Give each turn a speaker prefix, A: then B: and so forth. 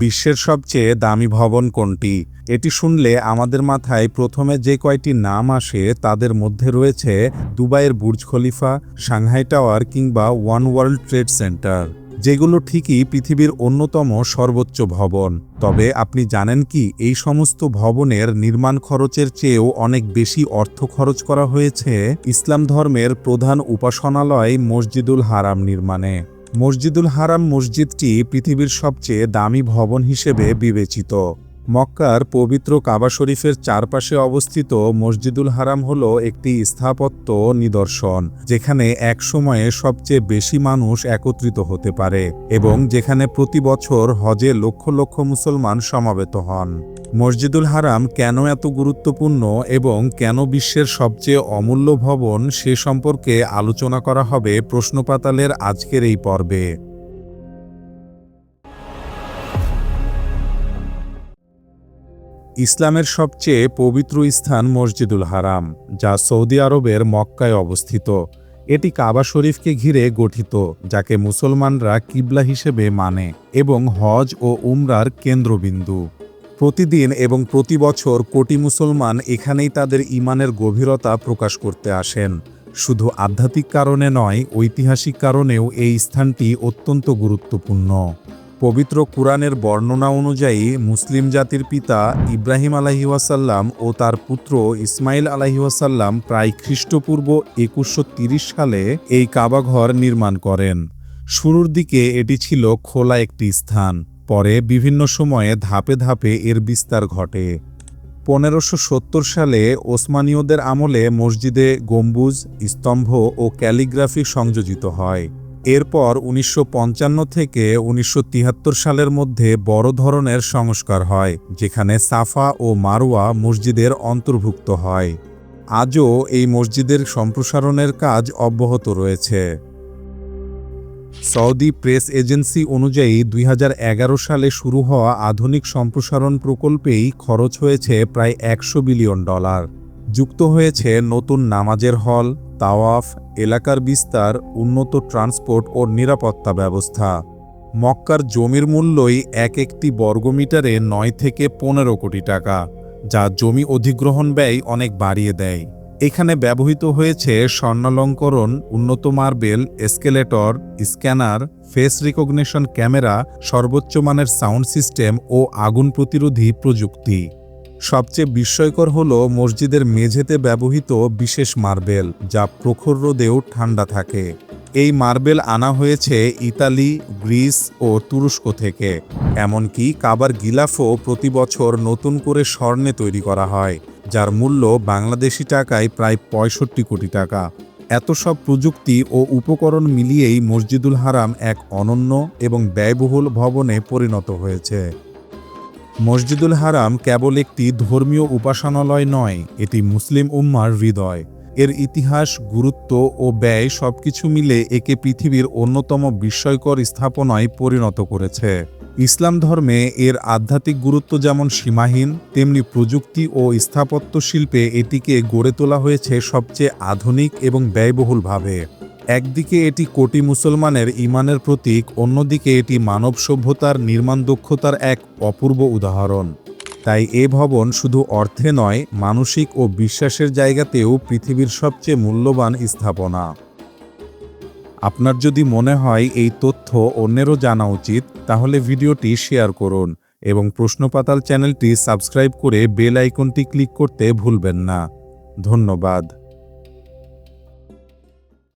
A: বিশ্বের সবচেয়ে দামি ভবন কোনটি? এটি শুনলে আমাদের মাথায় প্রথমে যে কয়টি নাম আসে তাদের মধ্যে রয়েছে দুবাইয়ের বুর্জ খলিফা, সাংহাই টাওয়ার কিংবা ওয়ান ওয়ার্ল্ড ট্রেড সেন্টার, যেগুলো ঠিকই পৃথিবীর অন্যতম সর্বোচ্চ ভবন। তবে আপনি জানেন কি এই সমস্ত ভবনের নির্মাণ খরচের চেয়েও অনেক বেশি অর্থ খরচ করা হয়েছে ইসলাম ধর্মের প্রধান উপাসনালয় মসজিদুল হারাম নির্মাণে। মসজিদুল হারাম মসজিদটি পৃথিবীর সবচেয়ে দামি ভবন হিসেবে বিবেচিত। মক্কার পবিত্র কাবা শরীফের চারপাশে অবস্থিত মসজিদুল হারাম হল একটি স্থাপত্য নিদর্শন, যেখানে এক সময়ে সবচেয়ে বেশি মানুষ একত্রিত হতে পারে এবং যেখানে প্রতি বছর হজে লক্ষ লক্ষ মুসলমান সমাবেত হন। মসজিদুল হারাম কেন এত গুরুত্বপূর্ণ এবং কেন বিশ্বের সবচেয়ে অমূল্য ভবন সে সম্পর্কে আলোচনা করা হবে প্রশ্নপাতালের আজকের এই পর্বে। ইসলামের সবচেয়ে পবিত্র স্থান মসজিদুল হারাম, যা সৌদি আরবের মক্কায় অবস্থিত। এটি কাবা শরীফকে ঘিরে গঠিত, যাকে মুসলমানরা কিবলা হিসেবে মানে এবং হজ ও উমরার কেন্দ্রবিন্দু। প্রতিদিন এবং প্রতি বছর কোটি মুসলমান এখানেই তাদের ইমানের গভীরতা প্রকাশ করতে আসেন। শুধু আধ্যাত্মিক কারণে নয়, ঐতিহাসিক কারণেও এই স্থানটি অত্যন্ত গুরুত্বপূর্ণ। পবিত্র কুরআনের বর্ণনা অনুযায়ী, মুসলিম জাতির পিতা ইব্রাহিম আলাহিওয়াসাল্লাম ও তার পুত্র ইসমাইল আলাহিওয়াসাল্লাম প্রায় খ্রিস্টপূর্ব একুশশো তিরিশ সালে এই কাবাঘর নির্মাণ করেন। শুরুর দিকে এটি ছিল খোলা একটি স্থান। পরে বিভিন্ন সময়ে ধাপে ধাপে এর বিস্তার ঘটে। পনেরোশো সত্তর সালে ওসমানীয়দের আমলে মসজিদে গম্বুজ, স্তম্ভ ও ক্যালিগ্রাফি সংযোজিত হয়। এরপর উনিশশো পঞ্চান্ন থেকে উনিশশো তিয়াত্তর সালের মধ্যে বড় ধরনের সংস্কার হয়, যেখানে সাফা ও মারোয়া মসজিদের অন্তর্ভুক্ত হয়। আজও এই মসজিদের সম্প্রসারণের কাজ অব্যাহত রয়েছে। সৌদি প্রেস এজেন্সি অনুযায়ী দুই হাজার এগারো সালে শুরু হওয়া আধুনিক সম্প্রসারণ প্রকল্পেই খরচ হয়েছে প্রায় একশো বিলিয়ন ডলার। যুক্ত হয়েছে নতুন নামাজের হল, তাওয়াফ, এলাকার বিস্তার, উন্নত ট্রান্সপোর্ট ও নিরাপত্তা ব্যবস্থা। মক্কার জমির মূল্যই এক একটি বর্গমিটারে নয় থেকে পনেরো কোটি টাকা, যা জমি অধিগ্রহণ ব্যয় অনেক বাড়িয়ে দেয়। এখানে ব্যবহৃত হয়েছে স্বর্ণালঙ্করণ, উন্নত marble, escalator, scanner, face recognition camera, সর্বোচ্চ মানের সাউন্ড সিস্টেম ও আগুন প্রতিরোধী প্রযুক্তি। সবচেয়ে বিস্ময়কর হল মসজিদের মেঝেতে ব্যবহৃত বিশেষ মার্বেল, যা প্রখর রোদেও ঠান্ডা থাকে। এই মার্বেল আনা হয়েছে ইতালি, গ্রিস ও তুরস্ক থেকে। এমনকি কাবার গিলাফও প্রতি বছর নতুন করে স্বর্ণে তৈরি করা হয়। যার মূল্য বাংলাদেশি টাকায় প্রায় পঁয়ষট্টি কোটি টাকা। এত সব প্রযুক্তি ও উপকরণ মিলিয়েই মসজিদুল হারাম এক অনন্য এবং ব্যয়বহুল ভবনে পরিণত হয়েছে। মসজিদুল হারাম কেবল একটি ধর্মীয় উপাসনালয় নয়, এটি মুসলিম উম্মার হৃদয়। এর ইতিহাস, গুরুত্ব ও ব্যয় সবকিছু মিলে একে পৃথিবীর অন্যতম বিস্ময়কর স্থাপনায় পরিণত করেছে। ইসলাম ধর্মে এর আধ্যাত্মিক গুরুত্ব যেমন সীমাহীন, তেমনি প্রযুক্তি ও স্থাপত্য শিল্পে এটিকে গড়ে তোলা হয়েছে সবচেয়ে আধুনিক এবং ব্যয়বহুলভাবে একদিকে এটি কোটি মুসলমানের ইমানের প্রতীক, অন্যদিকে এটি মানব সভ্যতার নির্মাণ দক্ষতার এক অপূর্ব উদাহরণ। তাই এ ভবন শুধু অর্থে নয়, মানসিক ও বিশ্বাসের জায়গাতেও পৃথিবীর সবচেয়ে মূল্যবান স্থাপনা। আপনার যদি মনে হয় এই তথ্য অন্যেরও জানা উচিত, তাহলে ভিডিওটি শেয়ার করুন এবং প্রশ্নপাতাল চ্যানেলটি সাবস্ক্রাইব করে বেল আইকনটি ক্লিক করতে ভুলবেন না। ধন্যবাদ।